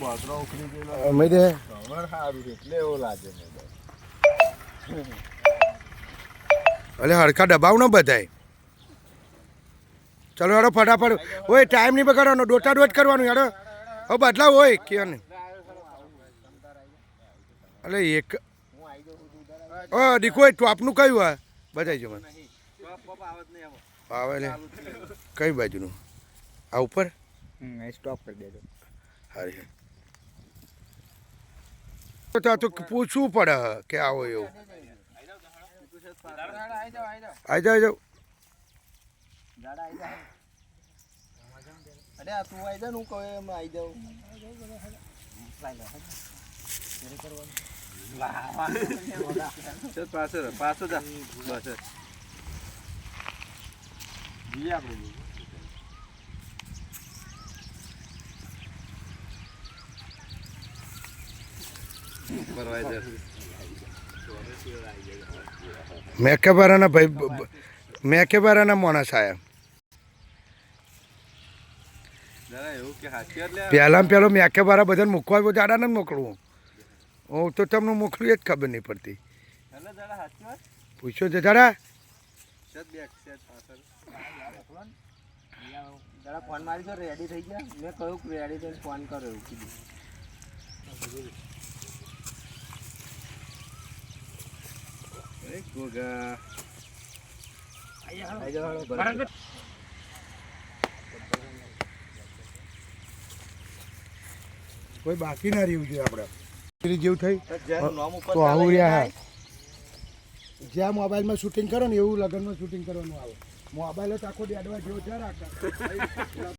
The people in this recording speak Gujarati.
બોકરો ઉખડી ગયેલો અમે તે ખબર સારું એટલે એવું લાગે મને અલે હરખા દબાવ ન બધાય. ચલો હેડો ફટાફટ. ઓય ટાઈમ નહીં બગાડવાનો દોટા દોટ કરવાનું હેડો હવે બદલાવ હોય કે ને અલે એક. ઓ દીકુ એ ટોપનું કયું આ બતાવી જો મને આવે ને કઈ બાજુનું? આ ઉપર? સ્ટોપ કરી દેજો. હારી. તો પૂછવું પડે કે આવો એવું. આવી જાઓ જાઓ. અરે તું આવી જા ને હું કહું એમ આવી જાઉં. પાછળ પાછળ જા બસ આપણે. મેકેબારાના ભાઈ મેકેબારાના માણસ એટલે પહેલાં પહેલો મેકેબારા બધાને મૂકવા આવ્યો જાડા ને મોકલવું. હું તો તમને મોકલું એ જ ખબર નહીં પડતી. પૂછ્યો છે જરા ફોન મારી રેડી થઈ ગયા. મેં કહ્યું કે રેડી થઈને ફોન કર્યો કીધું એ ગોગા આઈ જાઓ બરાબર કોઈ બાકી ના રહ્યું છે આપણે. જેવું થઈ તો આવું રહ્યા જ્યાં મોબાઈલમાં શૂટિંગ કરો ને એવું લગ્નમાં શૂટિંગ કરવાનું આવે. મોબાઈલ જ આખો દેડવા જેવો છે રાખતા